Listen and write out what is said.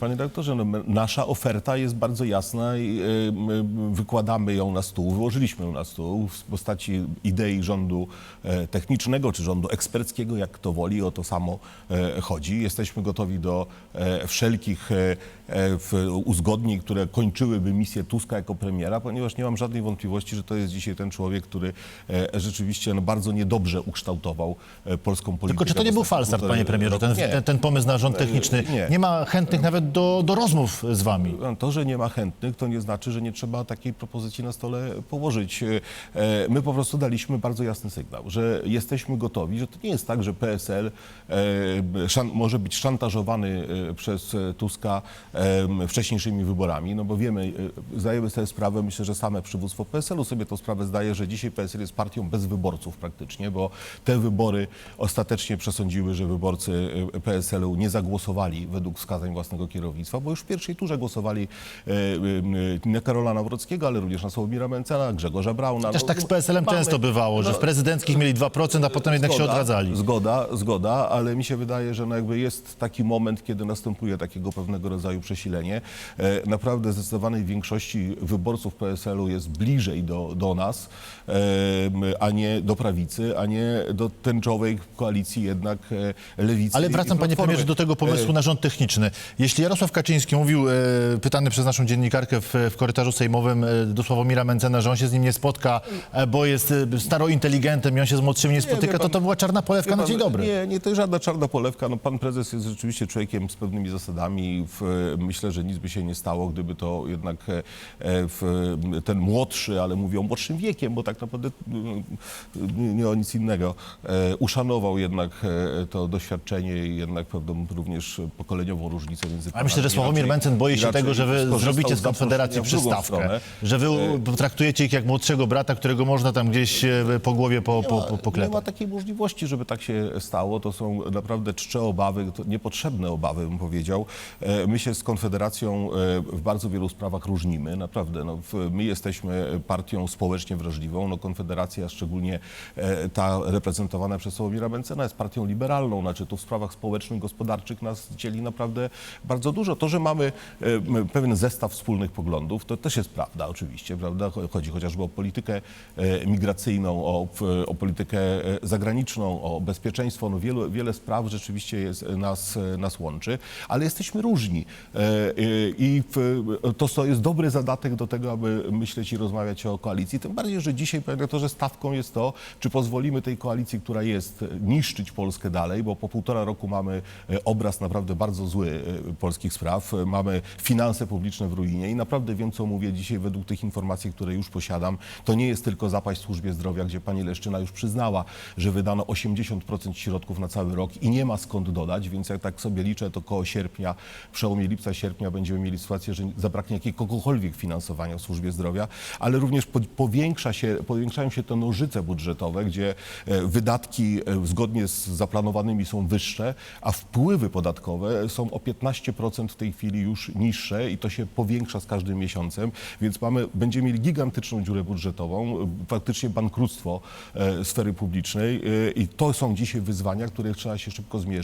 Panie doktorze, no, nasza oferta jest bardzo jasna i y, my wykładamy ją na stół, wyłożyliśmy ją na stół w postaci idei rządu e, technicznego czy rządu eksperckiego, jak kto woli, o to samo e, chodzi. Jesteśmy gotowi do e, wszelkich uzgodnień, które kończyłyby misję Tuska jako premiera, ponieważ nie mam żadnej wątpliwości, że to jest dzisiaj ten człowiek, który rzeczywiście no, bardzo niedobrze ukształtował polską politykę. Tylko czy to nie był falstart, panie premierze, ten, ten, ten pomysł na rząd techniczny? nie. Nie ma chętnych nawet do, do rozmów z wami. To, że nie ma chętnych, to nie znaczy, że nie trzeba takiej propozycji na stole położyć. E, My po prostu daliśmy bardzo jasny sygnał, że jesteśmy gotowi, że to nie jest tak, że PSL e, może być szantażowany e, przez Tuska wcześniejszymi wyborami, no bo wiemy, zdajemy sobie sprawę, myślę, że same przywództwo PSL-u sobie tą sprawę zdaje, że dzisiaj PSL jest partią bez wyborców praktycznie, bo te wybory ostatecznie przesądziły, że wyborcy PSL-u nie zagłosowali według wskazań własnego kierownictwa, bo już w pierwszej turze głosowali e, e, na Karola Nawrockiego, ale również na Sławomira Mencena, Grzegorza Brauna. Też No, tak z PSL-em mamy- często bywało, że w prezydenckich mieli 2%, a potem jednak się odradzali. Zgoda, zgoda, ale mi się wydaje, że no jakby jest taki moment, kiedy następuje takiego pewnego rodzaju przesilenie. E, naprawdę zdecydowanej większości wyborców PSL-u jest bliżej do, do nas, e, a nie do prawicy, a nie do tęczowej koalicji jednak e, lewicy. Ale wracam, panie premierze, do tego pomysłu E, na rząd techniczny. Jeśli Jarosław Kaczyński mówił, e, pytany przez naszą dziennikarkę w, w korytarzu sejmowym e, do Sławomira Mencena, że on się z nim nie spotka, e, bo jest starointeligentem i on się z młodszymi nie spotyka, to pan- to była czarna polewka Wie na pan, dzień dobry. Nie, nie, to jest żadna czarna polewka. No, pan prezes jest rzeczywiście człowiekiem z pewnymi zasadami. Myślę, że nic by się nie stało, gdyby to jednak ten młodszy, ale mówię o młodszym wiekiem, bo tak naprawdę mm, nie, nie o nic innego, uszanował jednak to doświadczenie i jednak pewną również pokoleniową różnicę między A myślę, że. Sławomir Mencen boi się tego, że wy zrobicie z Konfederacji przystawkę. Że wy u- traktujecie ich jak młodszego brata, którego można tam gdzieś e, po głowie po, po, po, Nie poklepać. ma takiej możliwości, żeby tak się stało. To są naprawdę czcze obawy, to niepotrzebne obawy, bym powiedział. E, My się z Konfederacją e, w bardzo wielu sprawach różnimy, naprawdę. No, my jesteśmy partią społecznie wrażliwą. No, Konfederacja, szczególnie ta reprezentowana przez Sławomira Mencena, jest partią liberalną. Znaczy, tu w sprawach społecznych, gospodarczych nas dzieli naprawdę bardzo dużo. To, że mamy pewien zestaw wspólnych poglądów, to też jest prawda oczywiście, prawda? Chodzi chociażby o politykę e, migracyjną, o, o politykę e, zagraniczną, o bezpieczeństwo. No wielu, wiele spraw rzeczywiście jest, e, nas, nas łączy, ale jesteśmy różni. I to, jest dobry zadatek do tego, aby myśleć i rozmawiać o koalicji. Tym bardziej, że dzisiaj, panie doktorze, stawką jest to, czy pozwolimy tej koalicji, która jest, niszczyć Polskę dalej, bo po półtora roku mamy obraz naprawdę bardzo zły e, polskich spraw. E, Mamy finanse publiczne w ruinie i naprawdę wiem, co mówię dzisiaj według tych informacji, które już posiadam. To nie jest tylko zapaść w służbie zdrowia, gdzie pani Leszczyna już przyznała, że wydano 80% środków na cały rok i nie ma skąd dodać, więc jak tak sobie liczę, to koło sierpnia, przełomie lipca, sierpnia będziemy mieli sytuację, że zabraknie jakiegokolwiek finansowania w służbie zdrowia, ale również po- powiększa się, powiększają się te nożyce budżetowe, gdzie e, wydatki e, zgodnie z zaplanowanymi są wyższe, a wpływy podatkowe są o 15% w tej chwili już niższe i to się powiększa z każdym miesiącem, więc mamy, będziemy mieli gigantyczną dziurę budżetową, faktycznie bankructwo e, sfery publicznej e, i to są dzisiaj wyzwania, które trzeba się szybko zmierzyć.